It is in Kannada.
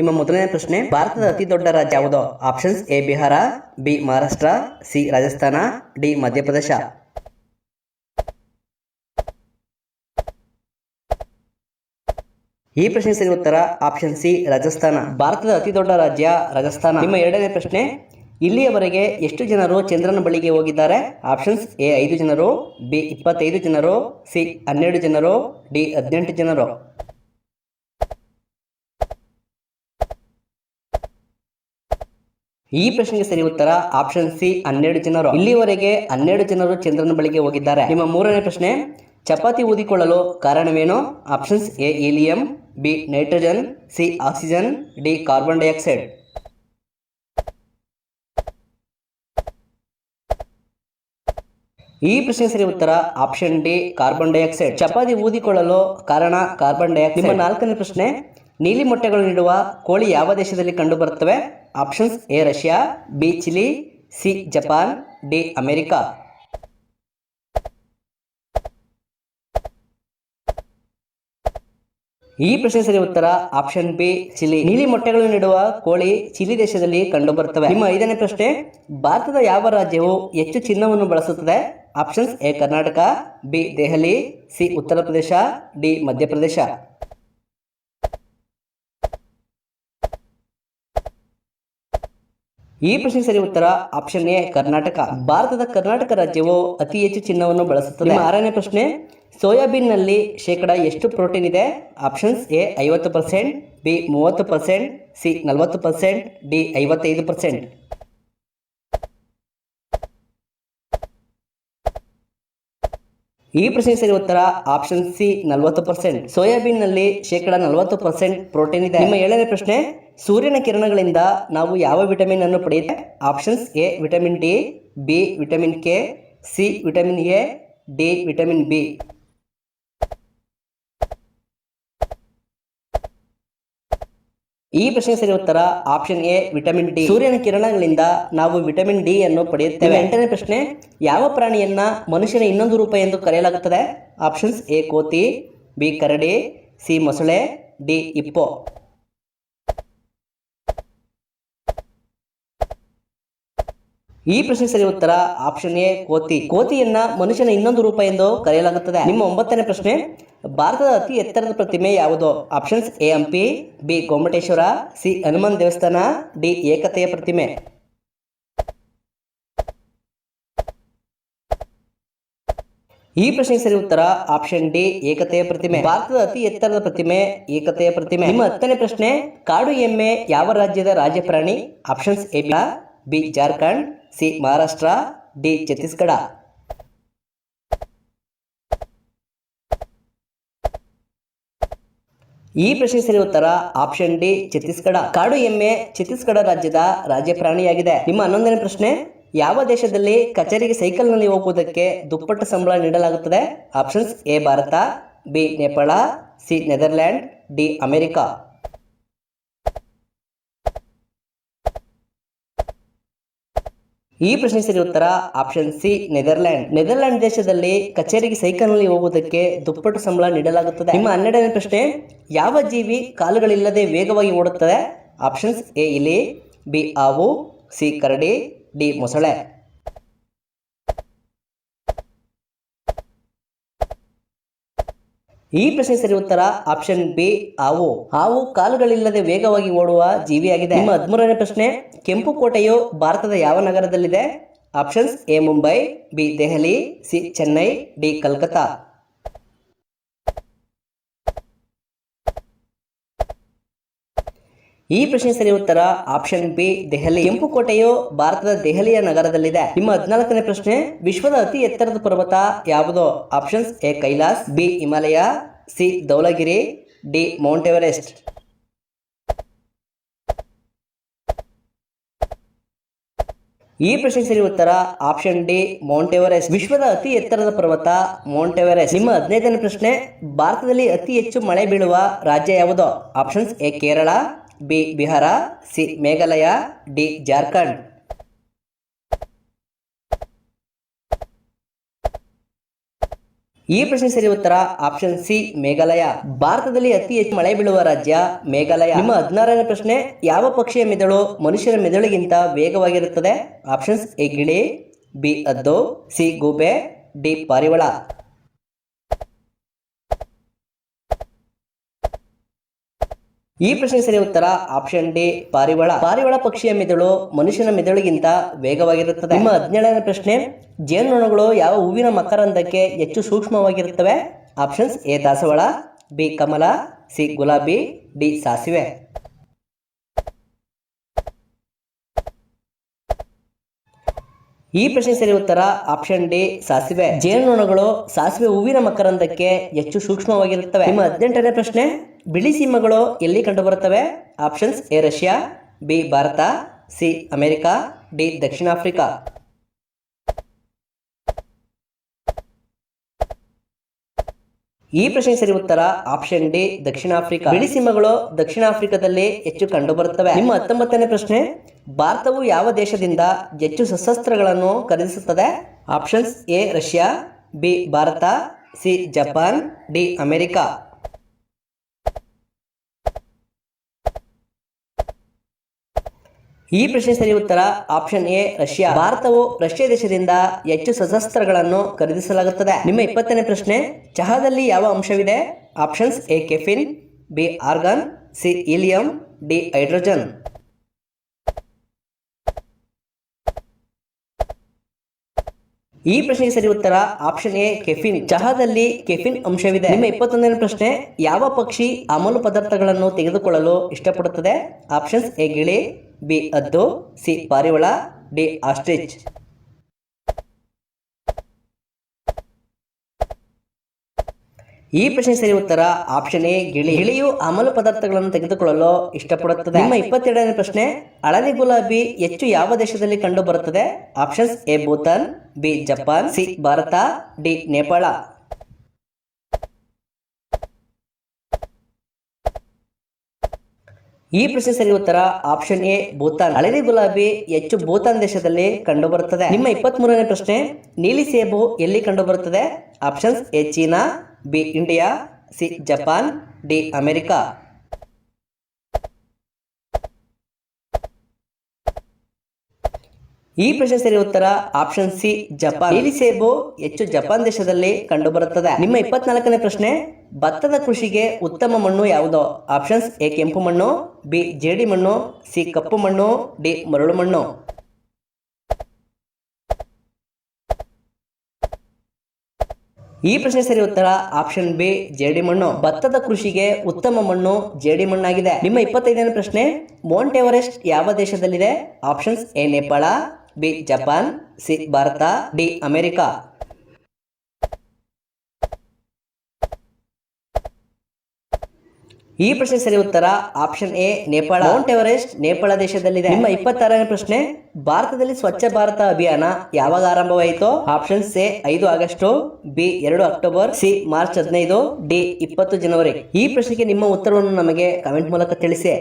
ನಿಮ್ಮ ಮೊದಲನೇ ಪ್ರಶ್ನೆ, ಭಾರತದ ಅತಿ ದೊಡ್ಡ ರಾಜ್ಯ ಯಾವುದು? Options A Bihar B Maharashtra C Rajasthan D Madhya Pradesh. ಈ ಪ್ರಶ್ನೆ ಸರಿ ಉತ್ತರ ಆಪ್ಷನ್ ಸಿ ರಾಜಸ್ಥಾನ. ಭಾರತದ ಅತಿ ದೊಡ್ಡ ರಾಜ್ಯ ರಾಜಸ್ಥಾನ. ನಿಮ್ಮ ಎರಡನೇ ಪ್ರಶ್ನೆ, ಇಲ್ಲಿಯವರೆಗೆ ಎಷ್ಟು ಜನರು ಚಂದ್ರನ ಬಳಿಗೆ ಹೋಗಿದ್ದಾರೆ? ಆಪ್ಷನ್ಸ್ ಎ ಐದು ಜನರು ಬಿ ಇಪ್ಪತ್ತೈದು ಜನರು ಸಿ ಹನ್ನೆರಡು ಜನರು ಡಿ ಹದಿನೆಂಟು ಜನರು. ಈ ಪ್ರಶ್ನೆಗೆ ಸರಿ ಉತ್ತರ ಆಪ್ಷನ್ ಸಿ ಹನ್ನೆರಡು ಜನರು. ಇಲ್ಲಿವರೆಗೆ ಹನ್ನೆರಡು ಜನರು ಚಂದ್ರನ ಬಳಿಗೆ ಹೋಗಿದ್ದಾರೆ. ನಿಮ್ಮ ಮೂರನೇ ಪ್ರಶ್ನೆ, ಚಪಾತಿ ಊದಿಕೊಳ್ಳಲು ಕಾರಣವೇನು? Options A, helium, B, nitrogen, C, oxygen, D, carbon dioxide. ಈ ಪ್ರಶ್ನೆ ಸರಿ ಉತ್ತರ option D, carbon dioxide. Chapati ಊದಿಕೊಳ್ಳಲು ಕಾರಣ ಕಾರ್ಬನ್ ಡೈಆಕ್ಸೈಡ್. ನಿಮ್ಮ ನಾಲ್ಕನೇ ಪ್ರಶ್ನೆ, ನೀಲಿ ಮೊಟ್ಟೆಗಳು ನೀಡುವ ಕೋಳಿ ಯಾವ ದೇಶದಲ್ಲಿ ಕಂಡು ಬರುತ್ತವೆ options A Russia, B Chile, C Japan, D America. ಈ ಪ್ರಶ್ನೆ ಸರಿ ಉತ್ತರ ಆಪ್ಷನ್ ಬಿ, ಚಿಲಿ. ನೀಲಿ ಮೊಟ್ಟೆಗಳು ನೀಡುವ ಕೋಳಿ ಚಿಲಿ ದೇಶದಲ್ಲಿ ಕಂಡು ಬರುತ್ತವೆ ನಿಮ್ಮ ಐದನೇ ಪ್ರಶ್ನೆ, ಭಾರತದ ಯಾವ ರಾಜ್ಯವು ಹೆಚ್ಚು ಚಿನ್ನವನ್ನು ಬಳಸುತ್ತದೆ? Options A Karnataka, B Delhi, C Uttar Pradesh D Madhya Pradesh. ಈ ಪ್ರಶ್ನೆ ಸರಿ ಉತ್ತರ ಆಪ್ಷನ್ ಎ ಕರ್ನಾಟಕ. ಭಾರತದ ಕರ್ನಾಟಕ ರಾಜ್ಯವು ಅತಿ ಹೆಚ್ಚು ಚಿನ್ನವನ್ನು ಬಳಸುತ್ತದೆ. ಆರನೇ ಪ್ರಶ್ನೆ ಸೋಯಾಬೀನ್ನಲ್ಲಿ ಶೇಕಡ ಎಷ್ಟು ಪ್ರೋಟೀನ್ ಇದೆ? ಆಪ್ಷನ್ಸ್ ಎ ಐವತ್ತು ಪರ್ಸೆಂಟ್ ಬಿ ಮೂವತ್ತು ಪರ್ಸೆಂಟ್ ಸಿ ನಲವತ್ತು ಪರ್ಸೆಂಟ್ ಡಿ ಐವತ್ತೈದು ಪರ್ಸೆಂಟ್. ಈ ಪ್ರಶ್ನೆ ಸರಿ ಉತ್ತರ ಆಪ್ಷನ್ ಸಿ ನಲವತ್ತು ಪರ್ಸೆಂಟ್. ಸೋಯಾಬೀನ್ನಲ್ಲಿ ಶೇಕಡ ನಲವತ್ತು ಪರ್ಸೆಂಟ್ ಪ್ರೋಟೀನ್ ಇದೆ. ನಿಮ್ಮ ಏಳನೇ ಪ್ರಶ್ನೆ, ಸೂರ್ಯನ ಕಿರಣಗಳಿಂದ ನಾವು ಯಾವ ವಿಟಮಿನ್ ಅನ್ನು ಪಡೆಯುತ್ತೆ options A, vitamin D, B, vitamin K, C, vitamin A, D, vitamin B. ಈ ಪ್ರಶ್ನೆ ಸರಿ ಉತ್ತರ ಆಪ್ಷನ್ ಎ, ವಿಟಮಿನ್ ಡಿ. ಸೂರ್ಯನ ಕಿರಣಗಳಿಂದ ನಾವು ವಿಟಮಿನ್ ಡಿ ಅನ್ನು ಪಡೆಯುತ್ತೇವೆ. ಎಂಟನೇ ಪ್ರಶ್ನೆ, ಯಾವ ಪ್ರಾಣಿಯನ್ನ ಮನುಷ್ಯನ ಇನ್ನೊಂದು ರೂಪ ಎಂದು ಕರೆಯಲಾಗುತ್ತದೆ? ಆಪ್ಷನ್ಸ್ ಎ, ಕೋತಿ, ಬಿ, ಕರಡಿ, ಸಿ, ಮೊಸಳೆ, ಡಿ, ಇಪ್ಪೋ. ಈ ಪ್ರಶ್ನೆ ಸರಿ ಉತ್ತರ ಆಪ್ಷನ್ ಎ ಕೋತಿ. ಕೋತಿಯನ್ನ ಮನುಷ್ಯನ ಇನ್ನೊಂದು ರೂಪ ಎಂದು ಕರೆಯಲಾಗುತ್ತದೆ. ನಿಮ್ಮ ಒಂಬತ್ತನೇ ಪ್ರಶ್ನೆ, ಭಾರತದ ಅತಿ ಎತ್ತರದ ಪ್ರತಿಮೆ ಯಾವುದು? Options A Hampi B Gommateshwara C Hanuman ದೇವಸ್ಥಾನ ಡಿ ಏಕತೆಯ ಪ್ರತಿಮೆ. ಈ ಪ್ರಶ್ನೆ ಸರಿ ಉತ್ತರ ಆಪ್ಷನ್ ಡಿ ಏಕತೆಯ ಪ್ರತಿಮೆ. ಭಾರತದ ಅತಿ ಎತ್ತರದ ಪ್ರತಿಮೆ, ಏಕತೆಯ ಪ್ರತಿಮೆ. ನಿಮ್ಮ ಹತ್ತನೇ ಪ್ರಶ್ನೆ, ಕಾಡು ಎಮ್ಮೆ ಯಾವ ರಾಜ್ಯದ ರಾಜ್ಯ ಪ್ರಾಣಿ? Options A B Jharkhand. C Maharashtra, D Chhattisgarh. ಈ ಪ್ರಶ್ನೆ ಉತ್ತರ ಆಪ್ಷನ್ ಡಿ ಛತ್ತೀಸ್ಗಢ. ಕಾಡು ಎಮ್ಮೆ ಛತ್ತೀಸ್ಗಢ ರಾಜ್ಯದ ರಾಜ್ಯ ಪ್ರಾಣಿಯಾಗಿದೆ. ನಿಮ್ಮ ಹನ್ನೊಂದನೇ ಪ್ರಶ್ನೆ, ಯಾವ ದೇಶದಲ್ಲಿ ಕಚೇರಿಗೆ ಸೈಕಲ್ನಲ್ಲಿ ಹೋಗುವುದಕ್ಕೆ ದುಪ್ಪಟ್ಟು ಸಂಬಳ ನೀಡಲಾಗುತ್ತದೆ? Options A Bharat, B Nepal, C Netherland D America. ಈ ಪ್ರಶ್ನೆ ಸರಿ ಉತ್ತರ ಆಪ್ಷನ್ ಸಿ ನೆದರ್ಲ್ಯಾಂಡ್ ನೆದರ್ಲ್ಯಾಂಡ್ ದೇಶದಲ್ಲಿ ಕಚೇರಿಗೆ ಸೈಕಲ್ನಲ್ಲಿ ಹೋಗುವುದಕ್ಕೆ ದುಪ್ಪಟ್ಟು ಸಂಬಳ ನೀಡಲಾಗುತ್ತದೆ. ನಿಮ್ಮ ಹನ್ನೆರಡನೇ ಪ್ರಶ್ನೆ, ಯಾವ ಜೀವಿ ಕಾಲುಗಳಿಲ್ಲದೆ ವೇಗವಾಗಿ ಓಡುತ್ತದೆ? ಆಪ್ಷನ್ಸ್ ಎ ಇಲಿ ಬಿ ಆವು ಸಿ ಕರಡಿ ಡಿ ಮೊಸಳೆ. ಈ ಪ್ರಶ್ನೆ ಸರಿ ಉತ್ತರ ಆಪ್ಷನ್ ಬಿ, ಹಾವು. ಹಾವು ಕಾಲುಗಳಿಲ್ಲದೆ ವೇಗವಾಗಿ ಓಡುವ ಜೀವಿಯಾಗಿದೆ. ನಿಮ್ಮ ಹದಿಮೂರನೇ ಪ್ರಶ್ನೆ, ಕೆಂಪು ಕೋಟೆಯು ಭಾರತದ ಯಾವ ನಗರದಲ್ಲಿದೆ? Options A, Mumbai, B, Delhi, C, Chennai, D, Calcutta. ಈ ಪ್ರಶ್ನೆ ಸರಿ ಉತ್ತರ ಆಪ್ಷನ್ ಬಿ, ದೆಹಲಿ. ಕೆಂಪು ಕೋಟೆಯು ಭಾರತದ ದೆಹಲಿಯ ನಗರದಲ್ಲಿದೆ. ನಿಮ್ಮ ಹದಿನಾಲ್ಕನೇ ಪ್ರಶ್ನೆ, ವಿಶ್ವದ ಅತಿ ಎತ್ತರದ ಪರ್ವತ ಯಾವುದು? Options A, Kailash, B, Himalaya, C Dhaulagiri D, Mount Everest. ಈ ಪ್ರಶ್ನೆ ಸರಿ ಉತ್ತರ ಆಪ್ಷನ್ ಡಿ, ಮೌಂಟ್ ಎವರೆಸ್ಟ್. ವಿಶ್ವದ ಅತಿ ಎತ್ತರದ ಪರ್ವತ ಮೌಂಟ್ ಎವರೆಸ್ಟ್. ನಿಮ್ಮ ಹದಿನೈದನೇ ಪ್ರಶ್ನೆ, ಭಾರತದಲ್ಲಿ ಅತಿ ಹೆಚ್ಚು ಮಳೆ ಬೀಳುವ ರಾಜ್ಯ ಯಾವುದು? Options A, Kerala B Bihar, C Meghalaya, D Jharkhand. ಈ ಪ್ರಶ್ನೆ ಸರಿ ಉತ್ತರ ಆಪ್ಷನ್ ಸಿ, ಮೇಘಾಲಯ. ಭಾರತದಲ್ಲಿ ಅತಿ ಹೆಚ್ಚು ಮಳೆ ಬೀಳುವ ರಾಜ್ಯ ಮೇಘಾಲಯ. ನಿಮ್ಮ ಹದಿನಾರನೇ ಪ್ರಶ್ನೆ, ಯಾವ ಪಕ್ಷಿಯ ಮೆದುಳು ಮನುಷ್ಯರ ಮೆದುಳಿಗಿಂತ ವೇಗವಾಗಿರುತ್ತದೆ? ಆಪ್ಷನ್ಸ್ ಎ, ಗಿಳಿ, ಬಿ, ಅದ್ದು, ಸಿ, ಗೂಬೆ, ಡಿ, ಪಾರಿವಾಳ. ಈ ಪ್ರಶ್ನೆ ಸರಿ ಉತ್ತರ ಆಪ್ಷನ್ ಡಿ, ಪಾರಿವಾಳ. ಪಾರಿವಾಳ ಪಕ್ಷಿಯ ಮೆದುಳು ಮನುಷ್ಯನ ಮೆದುಳಿಗಿಂತ ವೇಗವಾಗಿರುತ್ತದೆ. ನಿಮ್ಮ ಹದಿನೇಳನೇ ಪ್ರಶ್ನೆ, ಜೇನುನೊಣಗಳು ಯಾವ ಹೂವಿನ ಮಕರಂದಕ್ಕೆ ಹೆಚ್ಚು ಸೂಕ್ಷ್ಮವಾಗಿರುತ್ತವೆ? ಆಪ್ಷನ್ಸ್ ಎ, ದಾಸವಾಳ, ಬಿ, ಕಮಲ, ಸಿ, ಗುಲಾಬಿ, ಡಿ, ಸಾಸಿವೆ. ಈ ಪ್ರಶ್ನೆ ಸರಿ ಉತ್ತರ ಆಪ್ಷನ್ ಡಿ, ಸಾಸಿವೆ. ಜೇನುನೊಣಗಳು ಸಾಸಿವೆ ಹೂವಿನ ಮಕರಂದಕ್ಕೆ ಹೆಚ್ಚು ಸೂಕ್ಷ್ಮವಾಗಿರುತ್ತವೆ. ನಿಮ್ಮ ಹದಿನೆಂಟನೇ ಪ್ರಶ್ನೆ ಬಿಳಿ ಸಿಂಹಗಳು ಎಲ್ಲಿ ಕಂಡುಬರುತ್ತವೆ? Options A Russia B Bharat C America D Dakshina Africa. ಈ ಪ್ರಶ್ನೆ ಸರಿ ಉತ್ತರ ಆಪ್ಷನ್ ಡಿ ದಕ್ಷಿಣ ಆಫ್ರಿಕಾ. ಬಿಳಿ ಸಿಂಹಗಳು ದಕ್ಷಿಣ ಆಫ್ರಿಕಾದಲ್ಲಿ ಹೆಚ್ಚು ಕಂಡುಬರುತ್ತವೆ. ನಿಮ್ಮ ಹತ್ತೊಂಬತ್ತನೇ ಪ್ರಶ್ನೆ, ಭಾರತವು ಯಾವ ದೇಶದಿಂದ ಹೆಚ್ಚು ಸಶಸ್ತ್ರಗಳನ್ನು ಖರೀದಿಸುತ್ತದೆ? Options A Russia B Bharat C Japan D America. ಈ ಪ್ರಶ್ನೆ ಉತ್ತರ ಆಪ್ಷನ್ ಎ, ರಷ್ಯಾ. ಭಾರತವು ರಷ್ಯಾ ದೇಶದಿಂದ ಹೆಚ್ಚು ಸಶಸ್ತ್ರಗಳನ್ನು ಖರೀದಿಸಲಾಗುತ್ತದೆ. ನಿಮ್ಮ ಇಪ್ಪತ್ತನೇ ಪ್ರಶ್ನೆ, ಚಹಾದಲ್ಲಿ ಯಾವ ಅಂಶವಿದೆ? Options A, caffeine, B, argon, C helium D, hydrogen. ಈ ಪ್ರಶ್ನೆಗೆ ಸರಿ ಉತ್ತರ ಆಪ್ಷನ್ ಎ, ಕೆಫಿನ್. ಚಹಾದಲ್ಲಿ ಕೆಫಿನ್ ಅಂಶವಿದೆ. ನಿಮ್ಮ ಇಪ್ಪತ್ತೊಂದನೇ ಪ್ರಶ್ನೆ, ಯಾವ ಪಕ್ಷಿ ಅಮಲು ಪದಾರ್ಥಗಳನ್ನು ತೆಗೆದುಕೊಳ್ಳಲು ಇಷ್ಟಪಡುತ್ತದೆ? ಆಪ್ಷನ್ಸ್ ಎ, ಗಿಳಿ. ಬಿ ಅದ್ದು ಸಿ ಪಾರಿವಳ ಡಿ ಆಸ್ಟ್ರಿಚ್. ಈ ಪ್ರಶ್ನೆ ಸರಿ ಉತ್ತರ ಆಪ್ಷನ್ ಎ ಗಿಳಿ. ಗಿಳಿಯು ಅಮಲು ಪದಾರ್ಥಗಳನ್ನು ತೆಗೆದುಕೊಳ್ಳಲು ಇಷ್ಟಪಡುತ್ತದೆ. ನಿಮ್ಮ ಇಪ್ಪತ್ತೆರಡನೇ ಪ್ರಶ್ನೆ ಹಳದಿ ಗುಲಾಬಿ ಹೆಚ್ಚು ಯಾವ ದೇಶದಲ್ಲಿ ಕಂಡು ಬರುತ್ತದೆ options A Bhutan B Japan C Bharat D Nepal. ಈ ಪ್ರಶ್ನೆ ಸರಿ ಉತ್ತರ ಆಪ್ಷನ್ ಎ ಭೂತಾನ್. ಹಳದಿ ಗುಲಾಬಿ ಹೆಚ್ಚು ಭೂತಾನ್ ದೇಶದಲ್ಲಿ ಕಂಡುಬರುತ್ತದೆ. ನಿಮ್ಮ ಇಪ್ಪತ್ತ್ ಮೂರನೇ ಪ್ರಶ್ನೆ, ನೀಲಿ ಸೇಬು ಎಲ್ಲಿ ಕಂಡುಬರುತ್ತದೆ? Options A China B India C Japan D America. ಈ ಪ್ರಶ್ನೆ ಉತ್ತರ ಆಪ್ಷನ್ ಸಿ, ಜಪಾನ್. ನೀಲಿ ಸೇಬು ಹೆಚ್ಚು ಜಪಾನ್ ದೇಶದಲ್ಲಿ ಕಂಡುಬರುತ್ತದೆ. ನಿಮ್ಮ ಇಪ್ಪತ್ನಾಲ್ಕನೇ ಪ್ರಶ್ನೆ, ಭತ್ತದ ಕೃಷಿಗೆ ಉತ್ತಮ ಮಣ್ಣು ಯಾವುದು? ಆಪ್ಷನ್ಸ್, ಎ, ಕೆಂಪು ಮಣ್ಣು, ಬಿ, ಜೇಡಿ ಮಣ್ಣು, ಸಿ, ಕಪ್ಪು ಮಣ್ಣು, ಡಿ, ಮರಳು ಮಣ್ಣು. ಈ ಪ್ರಶ್ನೆ ಸರಿ ಉತ್ತರ ಆಪ್ಷನ್ ಬಿ, ಜೇಡಿ ಮಣ್ಣು. ಭತ್ತದ ಕೃಷಿಗೆ ಉತ್ತಮ ಮಣ್ಣು ಜೇಡಿ ಮಣ್ಣಾಗಿದೆ. ನಿಮ್ಮ ಇಪ್ಪತ್ತೈದನೇ ಪ್ರಶ್ನೆ, ಮೌಂಟ್ ಎವರೆಸ್ಟ್ ಯಾವ ದೇಶದಲ್ಲಿದೆ? Options, A, Nepal B Japan C Bharat D America. ಈ ಪ್ರಶ್ನೆ ಸರಿ ಉತ್ತರ option A Nepal. Mount Everest Nepal ದೇಶದಲ್ಲಿದೆ. ನಿಮ್ಮ ಇಪ್ಪತ್ತಾರನೇ ಪ್ರಶ್ನೆ ಭಾರತದಲ್ಲಿ ಸ್ವಚ್ಛ ಭಾರತ ಅಭಿಯಾನ ಯಾವಾಗ ಆರಂಭವಾಯಿತು? ಆಪ್ಷನ್ಸ್ ಎ ಐದು ಆಗಸ್ಟ್ ಬಿ ಎರಡು ಅಕ್ಟೋಬರ್ ಸಿ ಮಾರ್ಚ್ ಹದಿನೈದು ಡಿ ಇಪ್ಪತ್ತು ಜನವರಿ. ಈ ಪ್ರಶ್ನೆಗೆ ನಿಮ್ಮ ಉತ್ತರವನ್ನು ನಮಗೆ ಕಮೆಂಟ್ ಮೂಲಕ ತಿಳಿಸಿ.